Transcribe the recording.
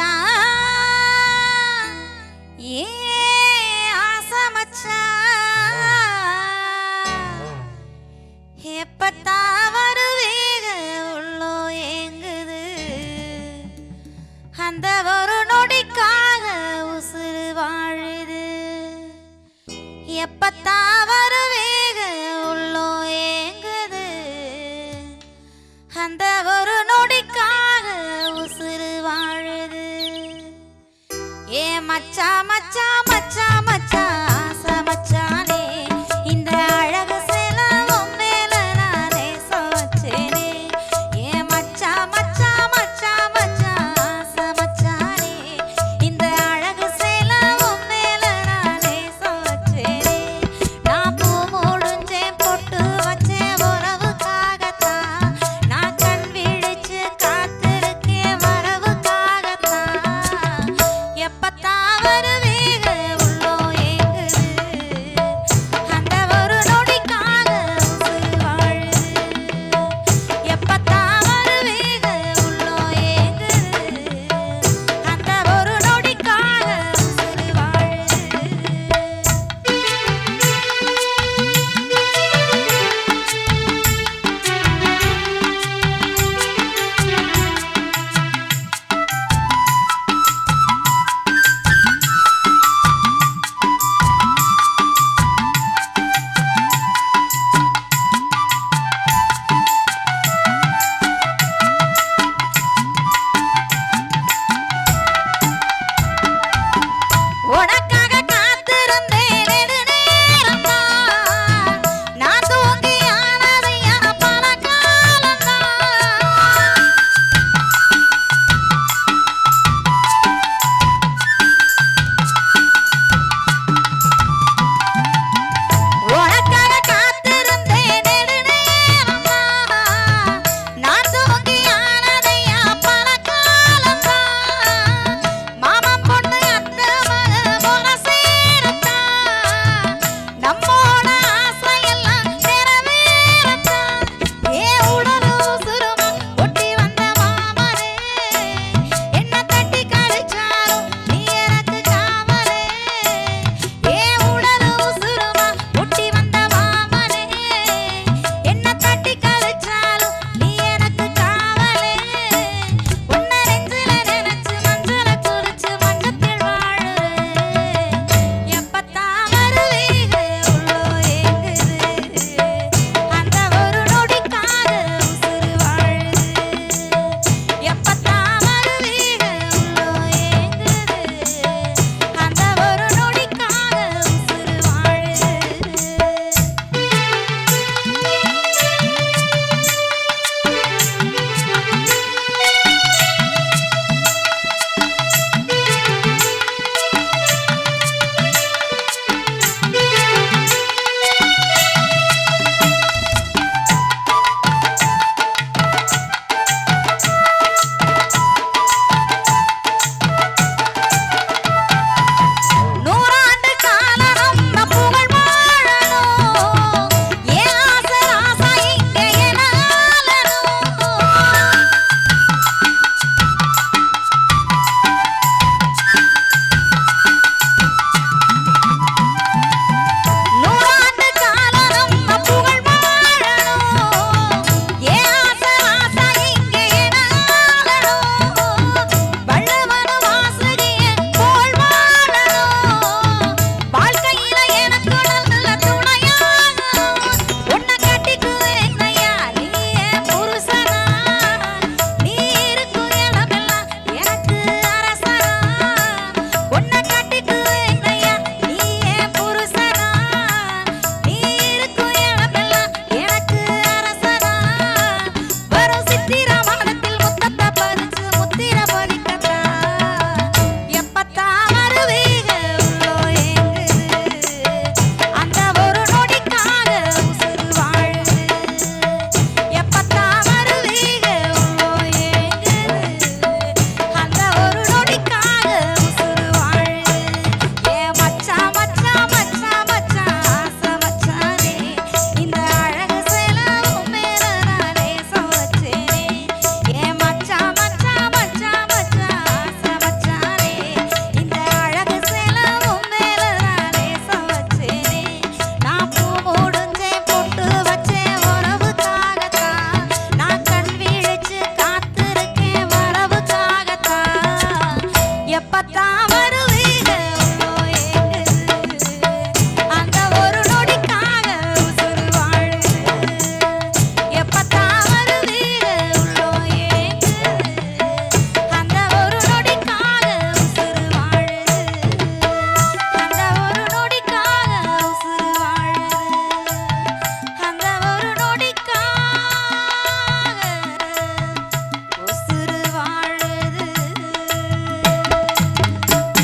மச்சான் ஏ ஆசை மச்சான் எப்பத்தான் வருவீக உள்ளோ ஏங்குது. அந்த ஒரு நொடிக்காக உசுறு வாழுது. எப்பத்தான் வருவீக உள்ளோ ஏங்குது. அந்த உசுறு